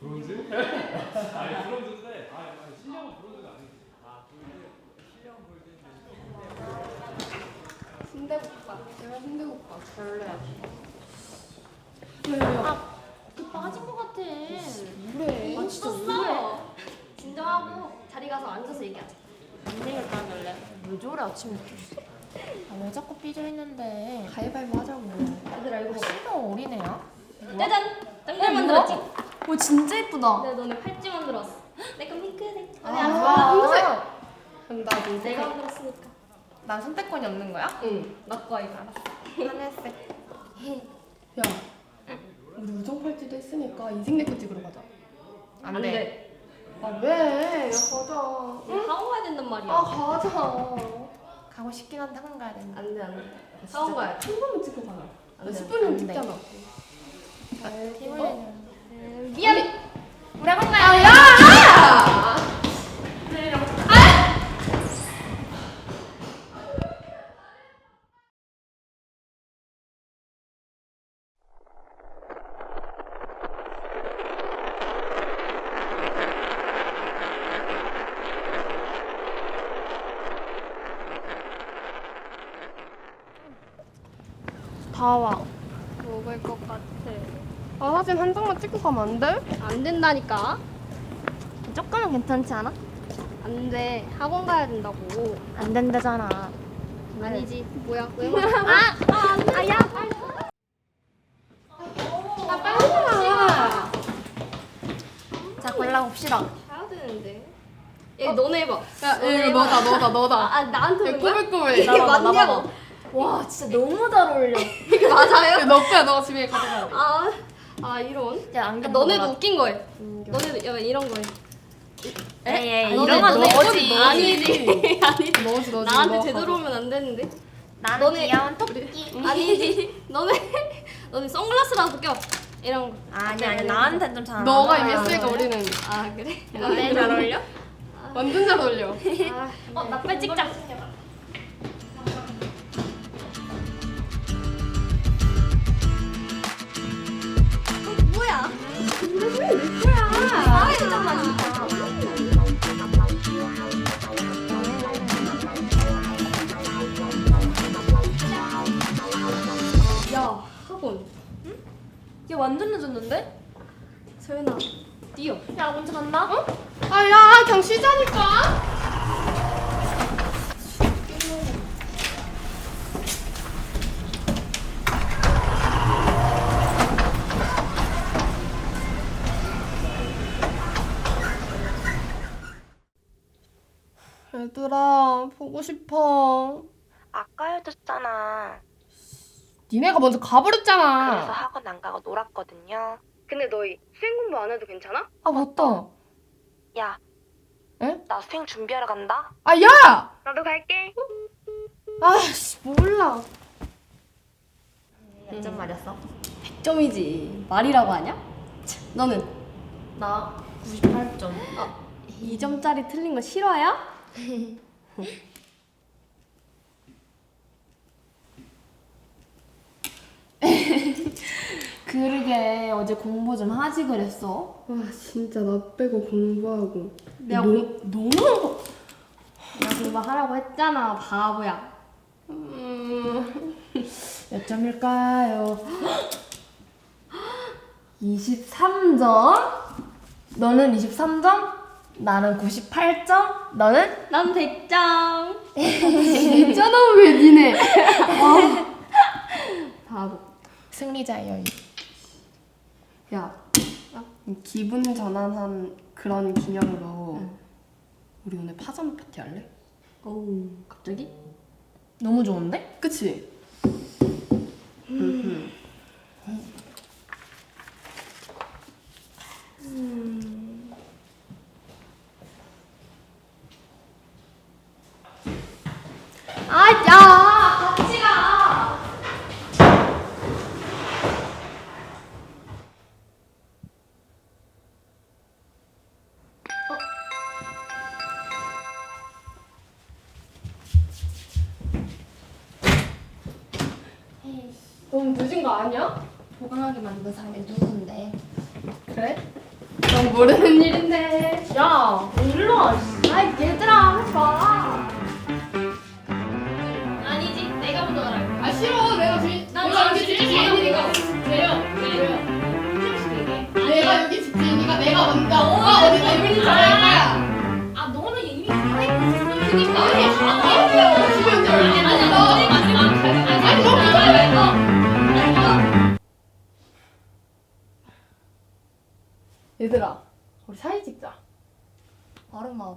브론즈? 아니 브론즈인데 아 실력은 브론즈가 아니지. 아 순대국밥. 제발 순대국밥. 별로야. 아, 그 빠진 것 같아. 그래. 아, 진짜 써. 진정하고 자리 가서 앉아서 얘기하자. 안 되겠다, 원래. 왜 저래, 아침부터. 아, 왜 자꾸 삐져있는데. 가위바위보 하자고. 얘들아, 이거 싫어, 어린애야? 짜잔! 짱잘 만들었지? 오 진짜 예쁘다. 내가 너네 팔찌 만들었어. 내가 핑크색. 아, 아니, 안 와, 좋아. 핑크색. 그럼 나도 이제 내가 만들었으니까. 난 선택권이 없는 거야? 응, 나과 이거 알았어. 하늘색. 야, 우리 우정 팔찌도 했으니까 인생 내거 찍으러 가자. 안 돼. 아 왜? 야 가자. 우리 학원 가야 된단 말이야. 아 가자. 가고 싶긴 한데 학원 가야 된다. 안 돼, 안 돼. 학원 가야 돼. 한 번만 찍고 가자. 안나 돼. 10분이면 안 돼. 찍잖아. 팀 어? 우리 학원 가야 돼. 야! 다 와. 먹을 것 같아. 아 사진 한 장만 찍고 가면 안 돼? 안 된다니까. 조금은 괜찮지 않아? 안 돼. 학원 가야 된다고. 안 된다잖아. 아니지. 뭐야? 왜 말해? 아, 아, 안 돼. 아, 야, 빨리. 아 빨리 와. 자, 골라봅시다. 가야 되는데. 야, 너네 해봐. 야 이거 너다 너다 너다. 아, 나한테 야 오는 거야? 꾸불꾸불. 이게 나봐봐, 맞냐고. 와, 진짜 너무 잘 어울려. 이게 맞아요? 야, 너 거야 너가 집에 가져가야 돼. 아, 아 이런. 야, 야, 안경 너네도 벗어라. 웃긴 거해. 너네도 약간 이런 거해. 에이, 에이, 아니, 이런 건 너네- 너지. 아니지. 아니지. 너지 너지. 나한테 너 제대로. 오면 안 되는데. 나는 너네- 귀여운 토끼. 아니지. 너네 너네 선글라스라도 껴. 이런 거. 아니, 아니, 나한테 좀 잘. 너가. 이미 했으니까 우리는 아 그래? 너네 잘 어울려? 완전 잘 어울려. 아, 어, 나 빨리 찍자. 니네가 먼저 그래서 가버렸잖아. 학원 안 가고 놀았거든요. 근데 너희 수행 공부 안 해도 괜찮아? 아 맞다. 야, 에? 나 수행 준비하러 간다. 아 야! 나도 갈게. 아씨 몰라. 몇 점 맞았어? 100점이지. 말이라고 하냐? 너는 나 98점. 2점짜리 틀린 거 싫어요? 그러게 어제 공부 좀 하지 그랬어. 와 진짜 나 빼고 공부하고. 내가 노, 공- 거. 나 공부하라고 했잖아, 바보야. 음. 몇 점일까요? 23점? 너는 23점? 나는 98점? 너는? 난 100점. 있잖아 왜 니네. 바보. 승리자의 여유. 야, 기분 전환한 그런 기념으로 우리 오늘 파자마 파티 할래? 어우, 갑자기? 너무 좋은데? 그치? 아, 너무 늦은 거 아니야? 보강하게 만든 사람이 누군데? 그래? 넌 모르는 일인데. 야, 일로 와. 아이, 얘들아, 하지 마. 아니지 내가 먼저 가라 아 싫어. 내가 주인. 난 내가 여기 주인이야. 집주인이니까. 내려 내려 내가 여기 집주인이니까 내가 먼저. 아 어디서 이분이 잘할 거야. 아 너는 이미 살아있고 있어 그니까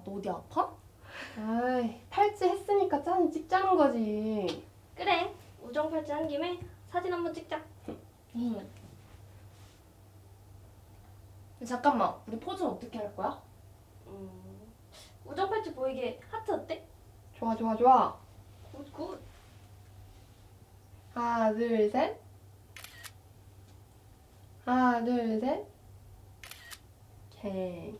너 어디 아파? 아이, 팔찌 했으니까 짠 찍자는 거지. 그래 우정 팔찌 한 김에 사진 한번 찍자 응. 잠깐만, 우리 포즈는 어떻게 할 거야? 음, 우정 팔찌 보이게 하트 어때? 좋아, 좋아, 좋아. 굿굿 하나, 둘, 셋. 하나, 둘, 셋. 오케이.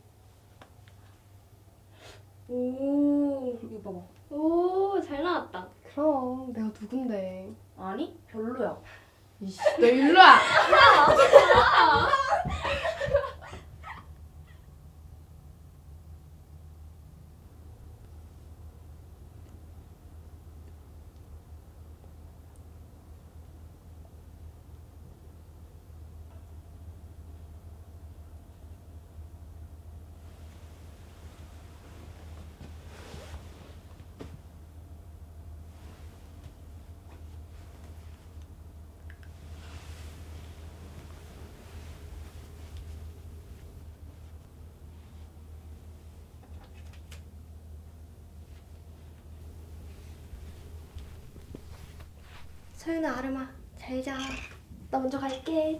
오, 이거 봐봐. 오 잘 나왔다 그럼 내가 누군데? 아니, 별로야. 이씨, 너 일로 와. 서윤아 아름아 잘 자 나 먼저 갈게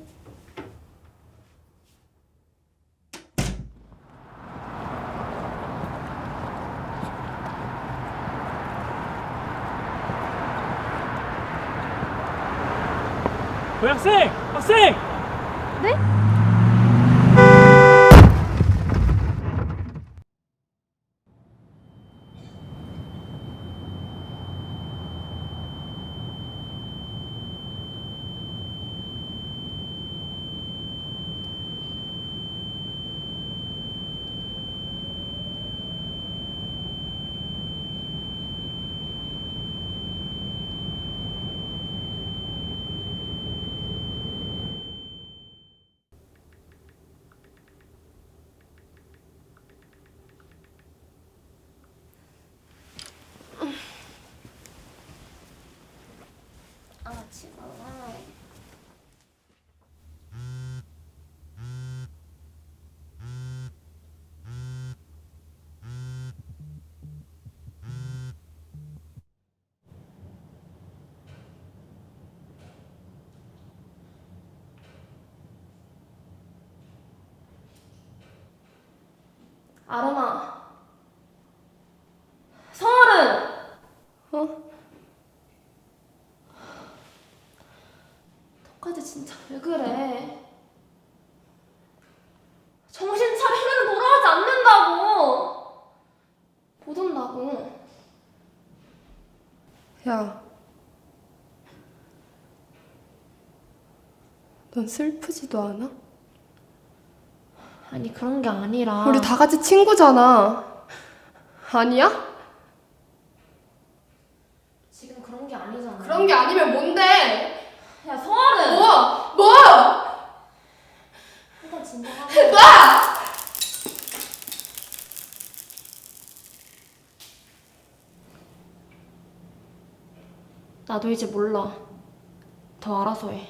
그 학생! 학생! 아 지금 아름아. 성월은! 어? 너까지 진짜 왜 그래? 정신 차리면 돌아오지 않는다고! 못 온다고. 야. 넌 슬프지도 않아? 아니, 그런 게 아니라. 우리 다 같이 친구잖아. 아니야? 지금 그런 게 아니잖아. 그런 게 아니면 뭔데? 야, 성월은! 뭐? 뭐? 일단 진정하고. 놔! 나도 이제 몰라. 더 알아서 해.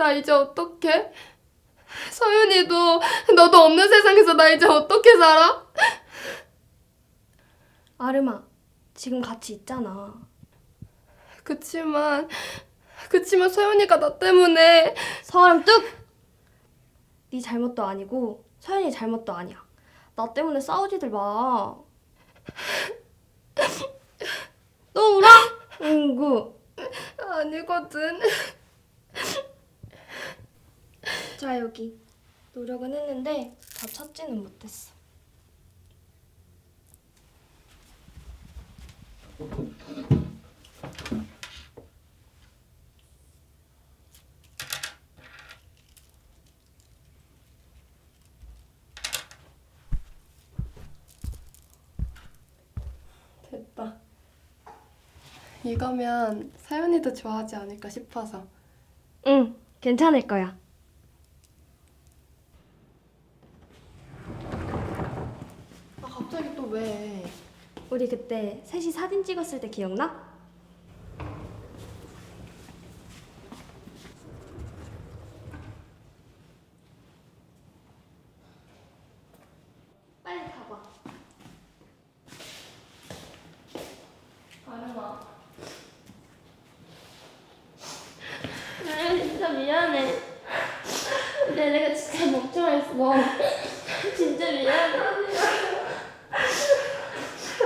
나 이제 어떡해? 서윤이도 너도 없는 세상에서 나 이제 어떻게 살아? 아름아, 지금 같이 있잖아. 그치만 그치만 서윤이가 나 때문에 서아름 뚝! 네 잘못도 아니고 서연이 잘못도 아니야. 나 때문에 싸우지들 마. 너 울어? 응구. 아니거든. 자 여기. 노력은 했는데 다 찾지는 못했어. 됐다. 이거면 서윤이도 좋아하지 않을까 싶어서. 응, 괜찮을 거야. 아 갑자기 또 왜? 우리 그때 셋이 사진 찍었을 때 기억나? 빨리 가봐. 아름아. 아, 진짜 미안해. 근데 내가 진짜 멍청했어. 진짜 미안해.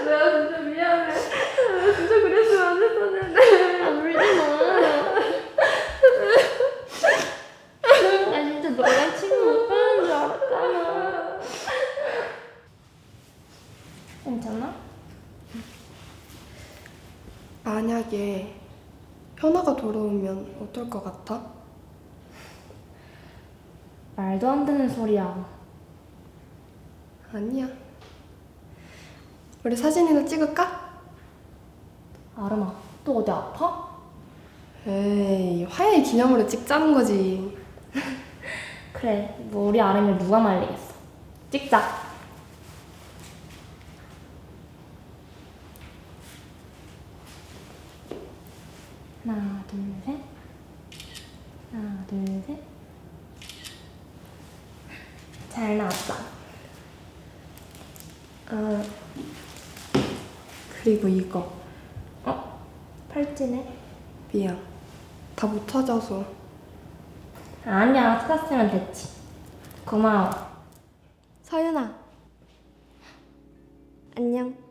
내가 진짜 미안해. 내가 진짜 그랬으면 안 됐었는데. 아, 울지 마. 나 진짜 너랑 친구 못 가는 줄 알았잖아. 괜찮아? 만약에 현아가 어떨 것 같아? 말도 안 되는 소리야. 아니야. 우리 사진이나 찍을까? 아름아, 또 어디 아파? 에이, 화해 기념으로 찍자는 거지. 그래, 뭐 우리 아름이 누가 말리겠어. 찍자. 하나, 둘, 셋. 하나, 둘, 셋. 잘 나왔다. 아, 그리고 이거. 어? 팔찌네? 미안. 다 못 찾아서. 아니야, 찾았으면 됐지. 고마워. 서윤아. 안녕.